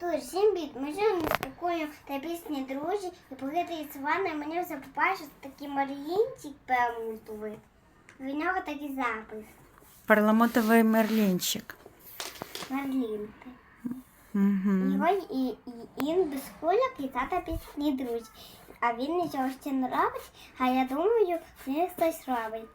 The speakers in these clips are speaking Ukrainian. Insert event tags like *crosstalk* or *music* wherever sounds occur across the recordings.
Тож, всім бід, ми живемо спокійно та пісні друзі, і поки з вами мені все побачив такий мар'їнчик перемультовий. В нього такий запис. Перламутровий мерлінчик. Марлінки. Угу. Його і, і він без кульок і тата пісні друзі. А він нічого ще не робить, а я думаю, він хтось робить.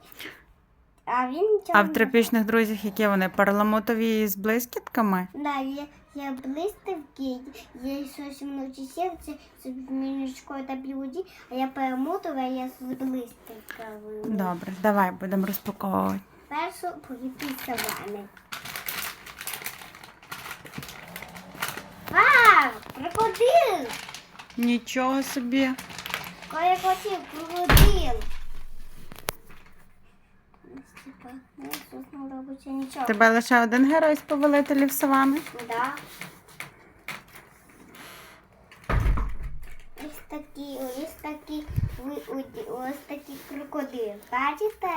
А він нічого А в тропічних друзях які вони? Перламутрові з блискітками? Да, є, є блиставки, є щось вночі серце з зміночкою та білоді, а я перемотую, а я з блиставками. Добре, давай будемо розпаковувати. Першу поїдуся вами. Вау! Крокодил! Нічого собі. Хотів крокодил. Ну, тут не робиться нічого. Тебе лише один герой з повелителів Савани? Да. Ось такі, ось такі, ось такі крокодил. Бачите?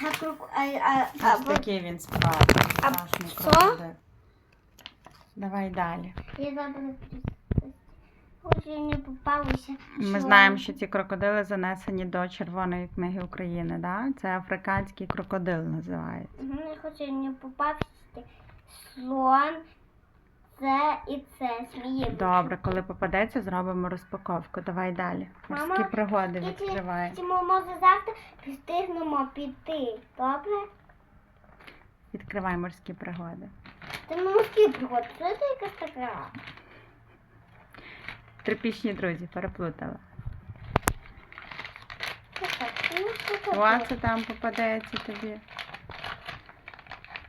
А, крок... а, а, а, Ось бо- такий він справді. А Страшний що? крокодил. Давай далі. Я Хочу не попалося. Ми знаємо, що ці крокодили занесені до Червоної книги України, да? Це африканський крокодил називається. Я хочу не попався. Слон. Це і це. Сміє. Добре, коли попадеться, зробимо розпаковку. Давай далі. Морські пригоди Якщо відкривай. ми може завтра встигнемо піти. Добре? Відкривай морські пригоди. Це ми морські пригоди. Це якась така? Трипічні друзі, переплутала. О, це там попадеться тобі.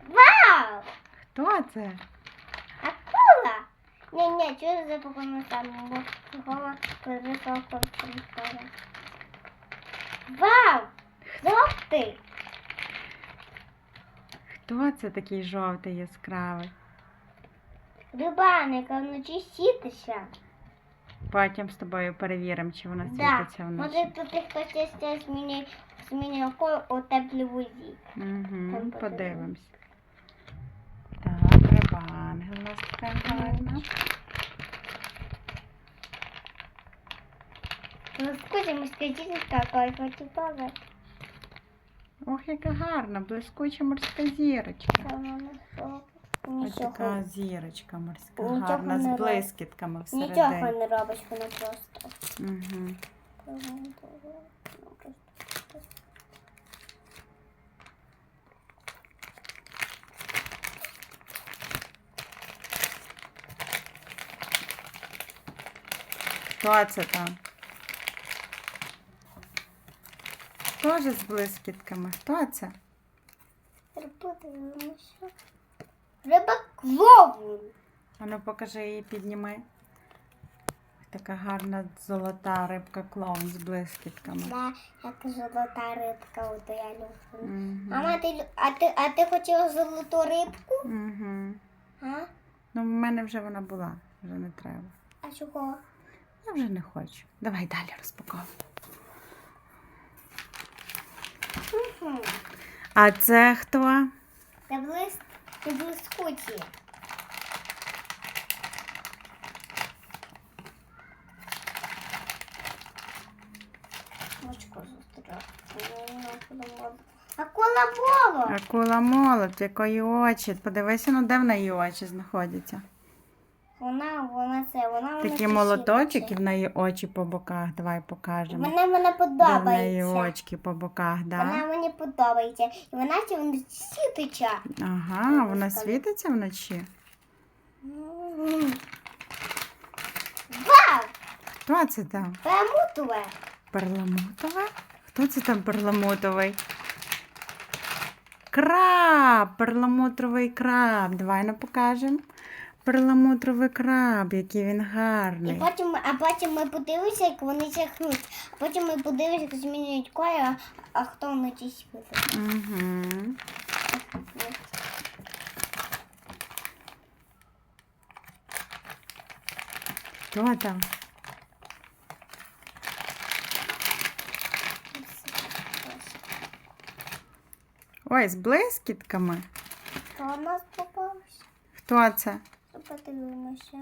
Вау! Хто це? Акула! Ні, ні, чого за покону там? Перевисла конструктора. Вау! Жовтий! Хто це такий жовтий яскравий? Рибаник, а вночі сітися. Потім з тобою перевіримо, чи вона Да. світиться Може тут хтось ще змінює, змінює коло у теплій воді. Угу, подивимось. Так, рибангел у нас така гарна. Скажімо, скажіть, какой хочу бабы. Ох, яка гарна, блискуча морська зірочка. Ось така зірочка морська, Нічого гарна, не з блискітками Нічого всередині. не робиш, вона просто. Угу. Хто це там? Теж з блискітками. Хто це? Риба клоун. Ану, ну, покажи її, підніми. Така гарна золота рибка клоун з блискітками. Да, як золота рибка, ото я люблю. Мгм. Мама, ти, лю- а ти, а ти хотіла золоту рибку? Мгм. А? Ну, в мене вже вона була, вже не треба. А чого? Я вже не хочу. Давай далі розпаковуй. А це хто? Це блиск, блискучі. Очко зустріла. Акула боло. Акула молот, якої очі. Подивися, ну де в неї очі знаходяться. Вона, вона це, вона вона Такий молоточок і в неї очі по боках. Давай покажемо. Мене Вона Де в неї очки по боках, Вона мені подобається. І вона ще вона сітича. Ага, вона світиться вночі. Вау! Хто це там? Перемутове. Перламутове? Хто це там перламутовий? Краб! Перламутровий краб. Давай не покажемо. Перламутровий краб, який він І гарний. потім, а потім ми подивимося, як вони чахнуть. А потім ми подивимося, як змінюють колір, а, а хто вночі світить. Угу. Хто там? Ой, з блискітками. То у нас попався. Хто це? Подивимося.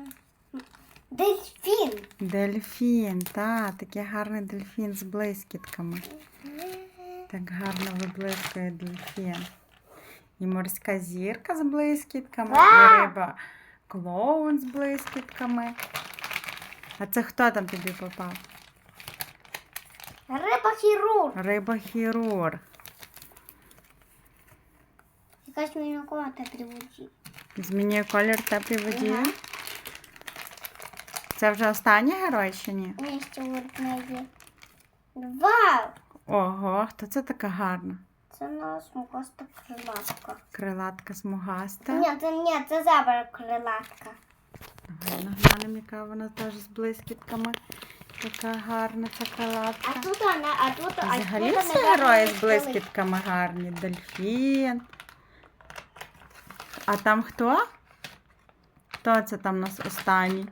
Дельфін. Дельфін, та, такий гарний дельфін з блискітками. Так гарно виблискує дельфін. І морська зірка з блискітками, і риба клоун з блискітками. А це хто там тобі попав? Риба хірург. Риба хірург. Якась мені комната приводить. Змінює колір теплій воді. Ага. Це вже останній герой чи ні? Мені ще одна є. Вау! Ого, хто це така гарна? Це наш мукоста крилатка. Крилатка смугаста. Ні, це ні, це забра крилатка. Давай наглянемо, яка вона теж з блискітками. Така гарна ця А тут вона, а тут, а Взагалі всі герої з блискітками гарні. Дельфін. А там хто? Хто це там у нас останній?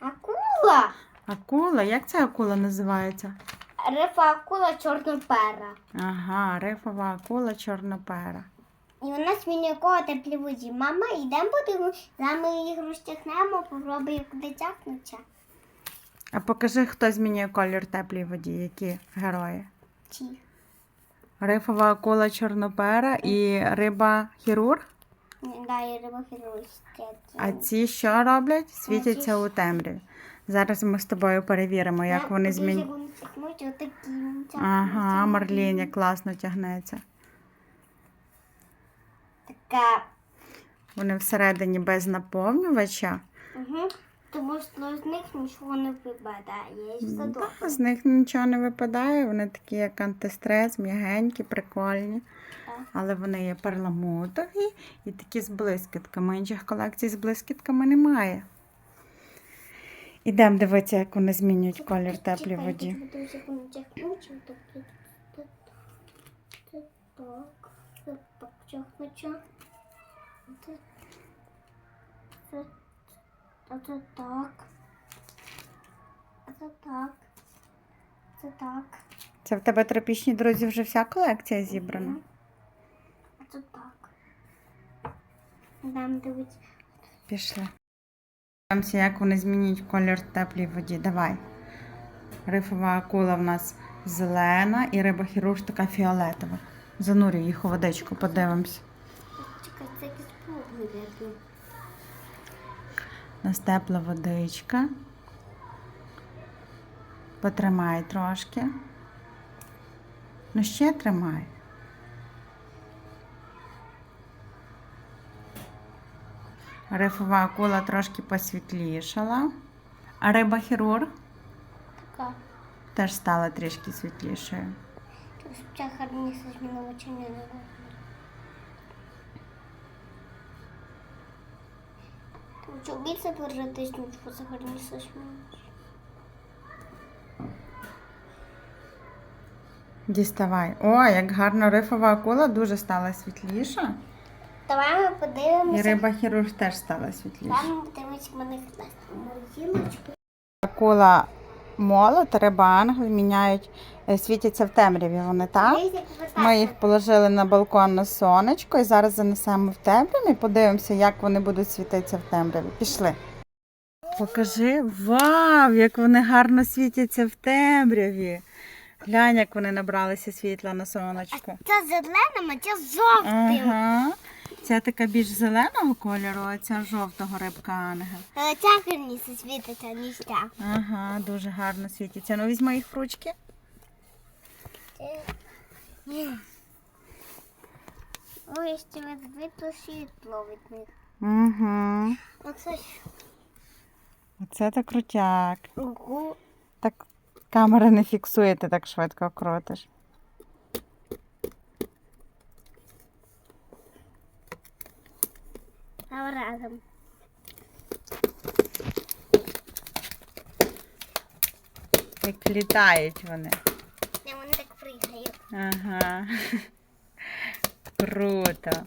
Акула! Акула? Як ця акула називається? Рифа акула чорнопера. Ага, рифова акула чорнопера. І вона змінює коло теплі воді. Мама, йдемо подивимось, ми їх розтягнемо, попробуємо куди тягнуться. А покажи, хто змінює колір теплій воді, які герої. Ті. Рифова акула чорнопера і риба хірург. Да, і риба хірургська. А ці що роблять? Світяться у темряві. Зараз ми з тобою перевіримо, як вони змінюють. Ага, Марліня класно тягнеться. Така. Вони всередині без наповнювача. Угу. Тому що з них нічого не випадає. І все добре. Та, з них нічого не випадає. Вони такі, як антистрес, м'ягенькі, прикольні. Так. Але вони є перламутрові і такі з блискітками. Інших колекцій з блискітками немає. Ідемо дивитися, як вони змінюють колір теплій Чекай, воді. я буду так. Так. А це так. А це так. Це так. Це в тебе тропічні друзі вже вся колекція зібрана. А це так. Дам дивитися. Пішли. Дивимося, як вони змінюють колір теплій воді. Давай. Рифова акула в нас зелена і риба хірург така фіолетова. Занурюй їх у водичку, подивимось. Чекай, це мабуть. У нас тепла водичка. Потримай трошки. Ну ще тримай. Рифова акула трошки посвітлішала. А риба хірург Така. теж стала трішки світлішою. Ця гарніше змінила чи ні? Тому що більше перетиснуть, що це. Діставай. О, як гарно рифова акула дуже стала світліша. Давай ми І подивимося. риба хірург теж стала світліша. Давай ми подивимося в мене морозилочку. Акула молот, риба ангел міняють, світяться в темряві вони, так? Ми їх положили на балкон на сонечко і зараз занесемо в темряву і подивимося, як вони будуть світитися в темряві. Пішли. Покажи, вау, як вони гарно світяться в темряві. Глянь, як вони набралися світла на сонечку. Це зеленим, а це жовтим. Ага. Ця така більш зеленого кольору, а ця жовтого рибка ангел. Е, Ця гарніше світиться, ніж ця. Ага, дуже гарно світяться. Ну візьми їх в ручки. Ой, ще видно світло від них. Угу. Оце ж Оце так крутяк. Ого. Так камера не фіксує, ти так швидко крутиш. А разом. Як літають вони. Не, вони так пригають. Ага. *laughs* Круто.